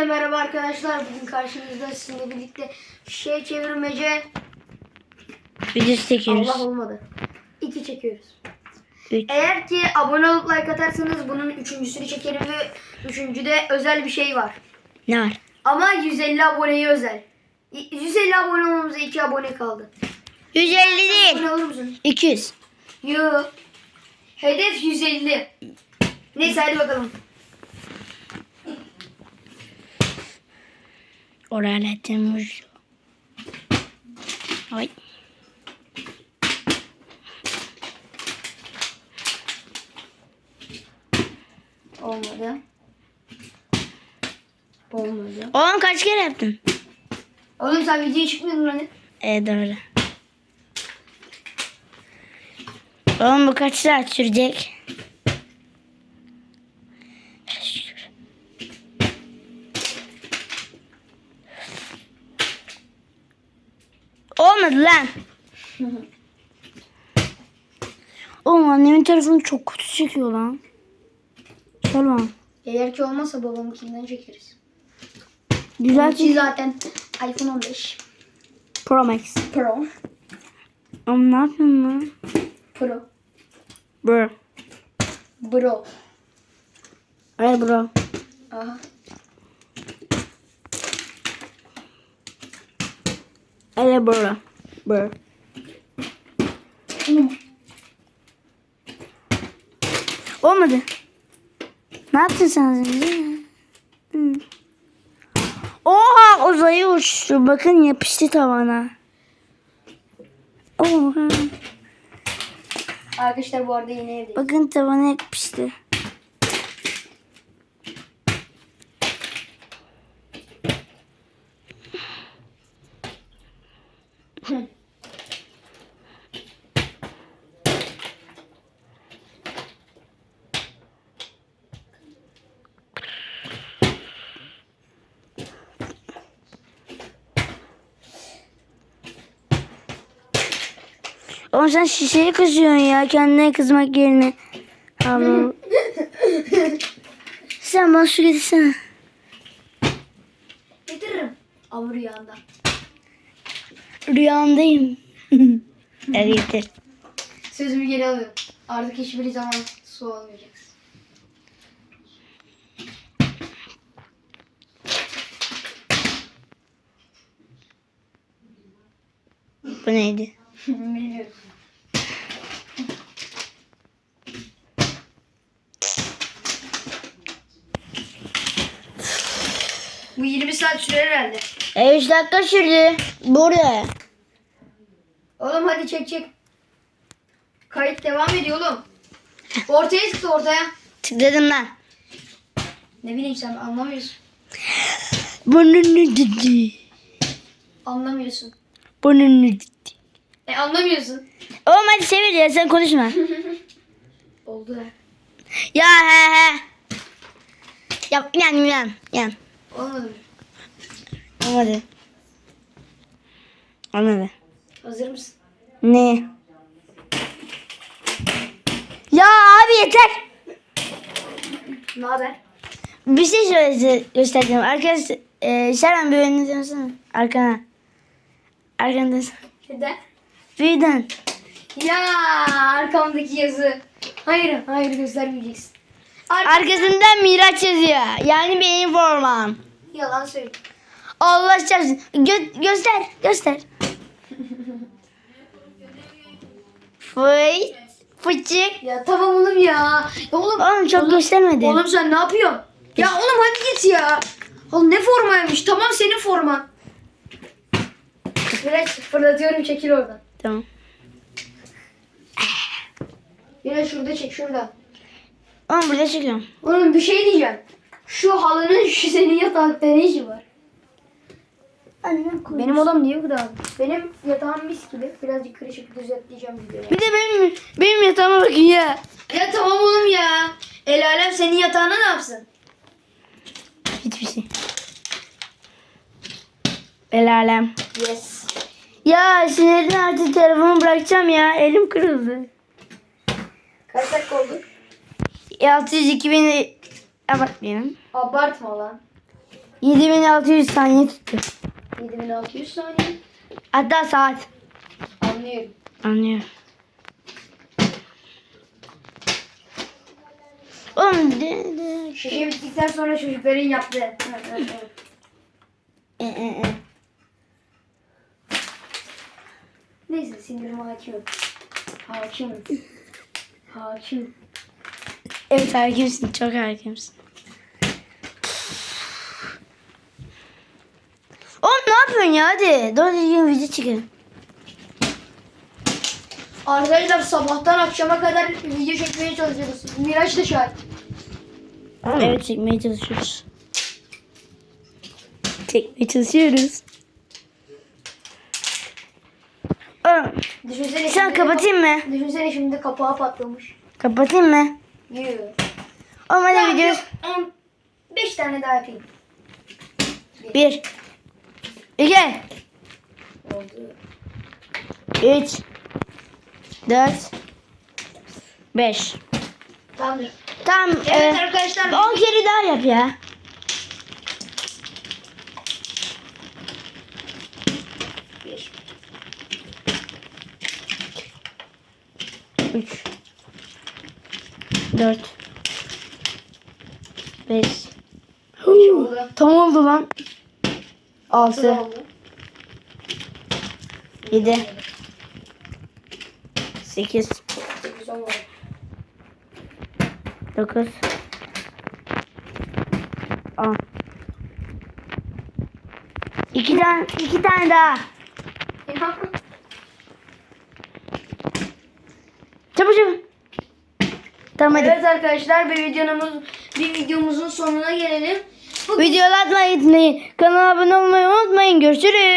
Hepinize merhaba arkadaşlar. Bugün karşınızda sizinle birlikte şey çevirmece. Video çekiyoruz. Allah olmadı. İki çekiyoruz. Üç. Eğer ki abone olup like atarsanız bunun üçüncüsünü çekerim ve üçüncüde özel bir şey var. Ne var? Ama 150 aboneye özel. Y- 150 abone olmamıza 2 abone kaldı. 150 değil. Abone olur musun? 200. Yo. Hedef 150. Neyse hadi bakalım. Orale temmuz. Ay. Olmadı. Olmadı. Oğlum kaç kere yaptın? Oğlum sen videoya çıkmıyordun hani. E doğru. Oğlum bu kaç saat sürecek? Lan. Oğlum annemin telefonu çok kötü çekiyor lan. Sorma. Eğer ki olmazsa babamınkinden çekeriz. Güzel Ki zaten iPhone 15 Pro Max. Pro. Oğlum ne yapıyorsun lan? Pro. Bro. Bro. Evet bro. Aha. Evet bro. Bro. Olmadı. Ne yaptın sen az önce? Oha uzaya uçtu. Bakın yapıştı tavana. Oha. Arkadaşlar bu arada yine evdeyiz. Bakın tavana yapıştı. Oğlum sen şişeyi kızıyorsun ya kendine kızmak yerine. Allah. sen bana su getirsene. Getiririm. Ama rüyanda. Rüyamdayım. Hadi getir. Sözümü geri alıyorum. Artık hiçbir zaman su almayacaksın. Bu neydi? Bilmiyorum. Bu 20 saat sürer herhalde. E 3 dakika sürdü. Burada. Oğlum hadi çek çek. Kayıt devam ediyor oğlum. Ortaya çıktı ortaya. Tıkladım lan. Ne bileyim sen anlamıyorsun. Bunun ne dedi? Anlamıyorsun. Bunun ne dedi? E anlamıyorsun. Oğlum hadi sevil ya sen konuşma. Oldu ha. ya he he. Yap yan yan yan. Olmadı? Olmadı. Olmadı. Hazır mısın? Ne? Ya abi yeter. Ne haber? Bir şey söyle göstereceğim. Arkadaşlar e, Şeren bir önüne dönsene. Arkana. Arkana dönsene. Neden? Birden. Ya arkamdaki yazı. Hayır, hayır göstermeyeceksin. Ar- Arkasından Miraç yazıyor. Yani benim formam. Yalan söyle. Allah çarpsın. Gö- göster. Göster. Fıy. Fıçık. Ya tamam oğlum ya. ya oğlum, Oğlum çok oğlum, göstermedin. oğlum sen ne yapıyorsun? Ya oğlum hadi git ya. Oğlum ne formaymış? Tamam senin forman. Biraz fırlatıyorum çekil oradan. Tamam. Yine şurada çek şurada. Oğlum burada çıkıyorum. Oğlum bir şey diyeceğim. Şu halının şu senin yatağında ne işi var? Annem koy. Benim odam niye bu kadar? Benim yatağım mis gibi. Birazcık kırışık düzeltleyeceğim videoyu. Bir de benim benim yatağıma bakın ya. Ya tamam oğlum ya. El alem senin yatağına ne yapsın? Hiçbir şey. El alem. Yes. Ya sinirden artık telefonu bırakacağım ya. Elim kırıldı. Kaç dakika oldu? 602 bin abartmayalım. Abartma lan. 7600 saniye tuttu. 7600 saniye. Hatta saat. Anlıyorum. Anlıyorum. Oğlum de, de. Şişe bittikten sonra çocukların yaptığı. Evet, evet, evet. E, e, e. Neyse sindirime hakimim. Hakimim. Hakim. Evet hakimsin. Çok hakimsin. Oğlum ne yapıyorsun ya hadi. Doğru düzgün video çekelim. Arkadaşlar sabahtan akşama kadar video çekmeye çalışıyoruz. Miraç da şahit. Evet çekmeye çalışıyoruz. Çekmeye çalışıyoruz. Oğlum, Düşünsene sen şimdi- kapatayım mı? Düşünsene şimdi kapağı patlamış. Kapatayım mı? Yoo. Oğlum hadi video. 5 tane daha yapayım. Bir. İki. Oldu. Üç. Dört. Beş. Tamamdır. Tamam. Evet e, arkadaşlar. 10 kere daha yap ya. 3 4 5. Tam oldu lan. 6 7 8 9 10 2 tane 2 tane daha. Tamam hadi. evet arkadaşlar bir videomuz bir videomuzun sonuna gelelim. Bu Videoyu atmayı unutmayın. Kanala abone olmayı unutmayın. Görüşürüz.